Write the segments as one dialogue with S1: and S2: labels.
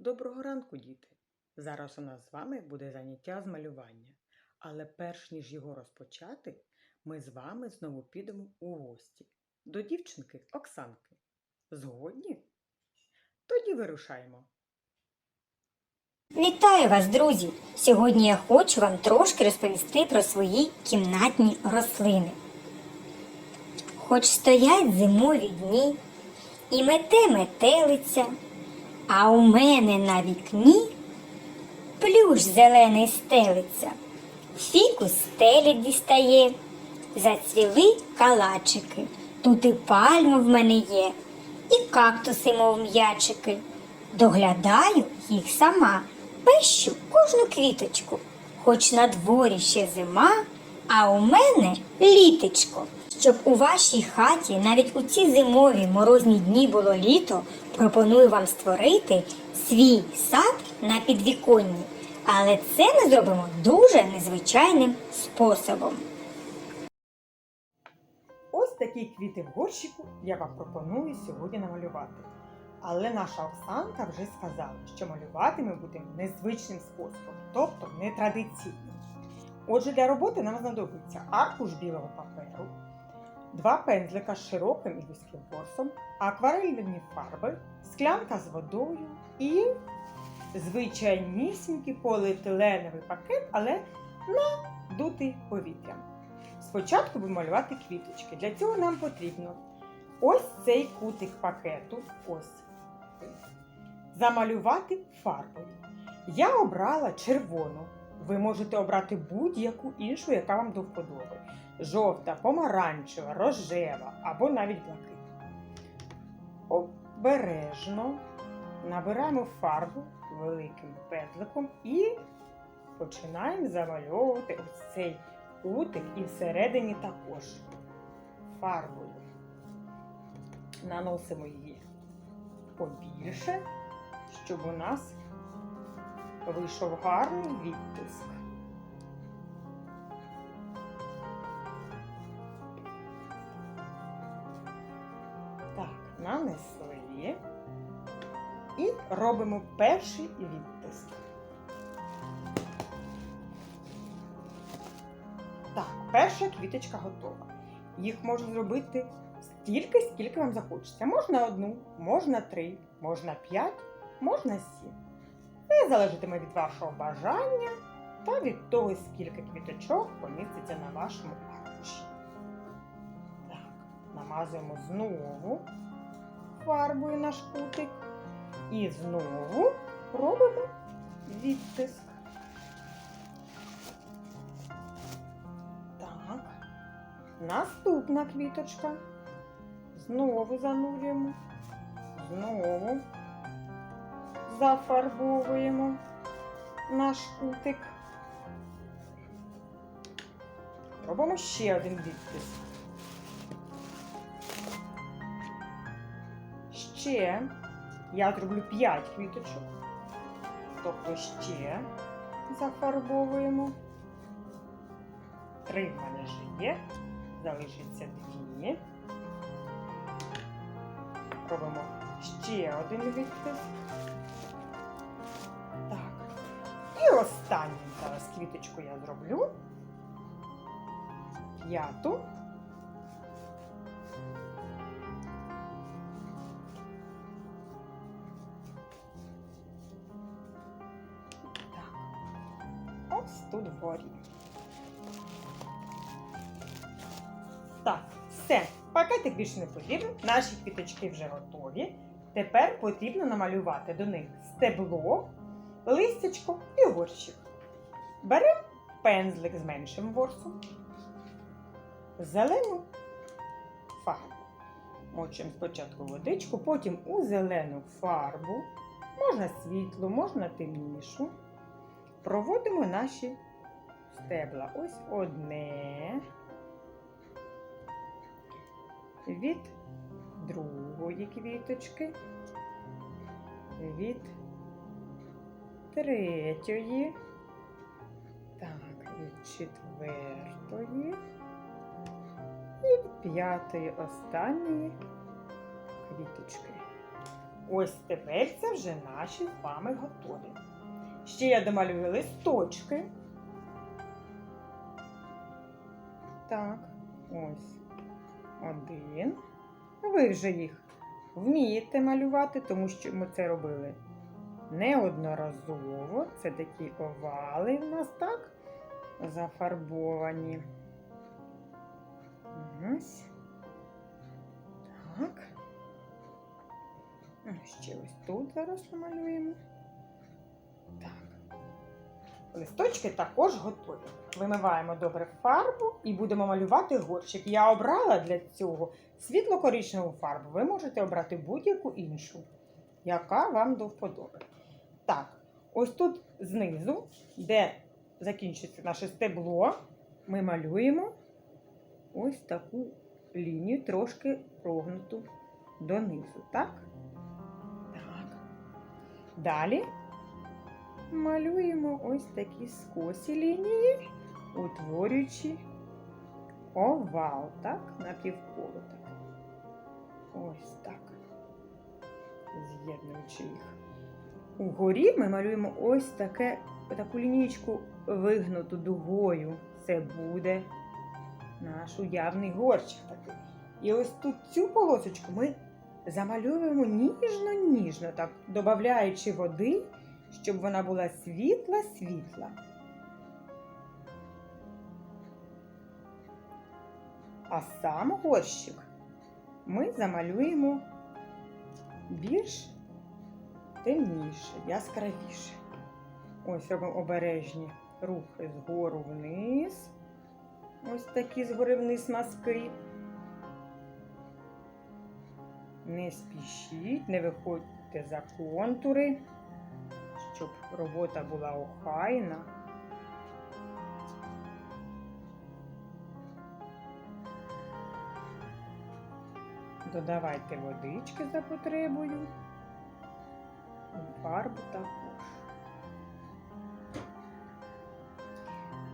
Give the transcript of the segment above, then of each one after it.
S1: Доброго ранку, діти! Зараз у нас з вами буде заняття з малювання. Але перш ніж його розпочати, ми з вами знову підемо у гості до дівчинки Оксанки. Згодні? Тоді вирушаємо.
S2: Вітаю вас, друзі! Сьогодні я хочу вам трошки розповісти про свої кімнатні рослини. Хоч стоять зимові дні і мете метелиця, а у мене на вікні плющ зелений стелиться, фікус стелі дістає, зацвіли калачики, тут і пальми в мене є, і кактуси, мов м'ячики. Доглядаю їх сама, пещу кожну квіточку, хоч на дворі ще зима, а у мене літечко. Щоб у вашій хаті навіть у ці зимові морозні дні було літо, пропоную вам створити свій сад на підвіконні. Але це ми зробимо дуже незвичайним способом.
S1: Ось такі квіти в горщику я вам пропоную сьогодні намалювати. Але наша Оксанка вже сказала, що малювати ми будемо незвичним способом, тобто нетрадиційним. Отже, для роботи нам знадобиться аркуш білого паперу, два пензлика з широким і вузьким ворсом, акварельні фарби, склянка з водою і звичайнісінький поліетиленовий пакет, але надутий повітрям. Спочатку будемо малювати квіточки. Для цього нам потрібно ось цей кутик пакету, ось замалювати фарбою. Я обрала червону. Ви можете обрати будь-яку іншу, яка вам до вподоби. Жовта, помаранчева, рожева або навіть блакитна. Обережно набираємо фарбу великим пензликом і починаємо замальовувати ось цей кутик і всередині також фарбою. Наносимо її побільше, щоб у нас вийшов гарний відтиск. Так, нанесли і робимо перший відтиск. Так, перша квіточка готова. Їх можна зробити стільки, скільки вам захочеться. Можна одну, можна три, можна п'ять, можна сім. Це залежатиме від вашого бажання та від того, скільки квіточок поміститься на вашому аркуші. Так, намазуємо знову фарбою наш кутик. І знову робимо відтиск. Так. Наступна квіточка. Знову занурюємо. Знову зафарбовуємо наш кутик. Робимо ще один відтиск. Ще я зроблю 5 квіточок. Тобто ще зафарбовуємо. Три в мене вже є. Залишиться дві. Робимо ще один відтиск. Останню зараз квіточку я зроблю. П'яту. Так. Ось тут вгорі. Так, все. Пакетик більше не потрібен. Наші квіточки вже готові. Тепер потрібно намалювати до них стебло, листячко і горщик. Беремо пензлик з меншим ворсом, зелену фарбу. Мочимо спочатку водичку, потім у зелену фарбу, можна світлу, можна темнішу. Проводимо наші стебла. Ось одне від другої квіточки, від третьої, так, від четвертої і п'ятої останньої квіточки. Ось тепер це вже наші з вами готові. Ще я домалюю листочки. Так, ось один. Ви вже їх вмієте малювати, тому що ми це робили неодноразово. Це такі овали в нас так зафарбовані. Ось. Так. Ще ось тут зараз намалюємо. Так. Листочки також готові. Вимиваємо добре фарбу і будемо малювати горщик. Я обрала для цього світло-коричневу фарбу. Ви можете обрати будь-яку іншу, яка вам до вподоби. Так, ось тут знизу, де закінчується наше стебло, ми малюємо ось таку лінію, трошки прогнуту донизу. Так? Так. Далі малюємо ось такі скосі лінії, утворюючи овал, так, напівколо. Так. Ось так. З'єднуючи їх. Угорі ми малюємо ось таке, таку лінієчку вигнуту дугою. Це буде наш уявний горщик. І ось тут цю полосочку ми замальовуємо ніжно-ніжно, так, додаючи води, щоб вона була світла-світла. А сам горщик ми замалюємо більш темніше, яскравіше. Ось робимо обережні рухи згору вниз. Ось такі згори вниз мазки. Не спішіть, не виходьте за контури, щоб робота була охайна. Додавайте водички за потребою. Фарбу також.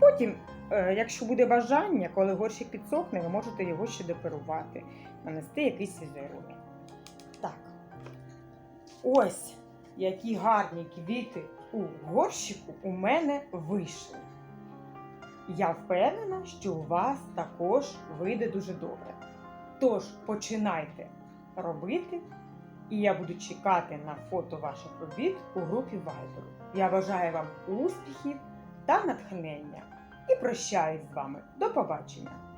S1: Потім, е, якщо буде бажання, коли горщик підсохне, ви можете його ще декорувати, нанести якийсь візерунок. Так. Ось які гарні квіти у горщику у мене вийшли. Я впевнена, що у вас також вийде дуже добре. Тож починайте робити, і я буду чекати на фото ваших робіт у групі Viber. Я бажаю вам успіхів та натхнення і прощаюсь з вами. До побачення!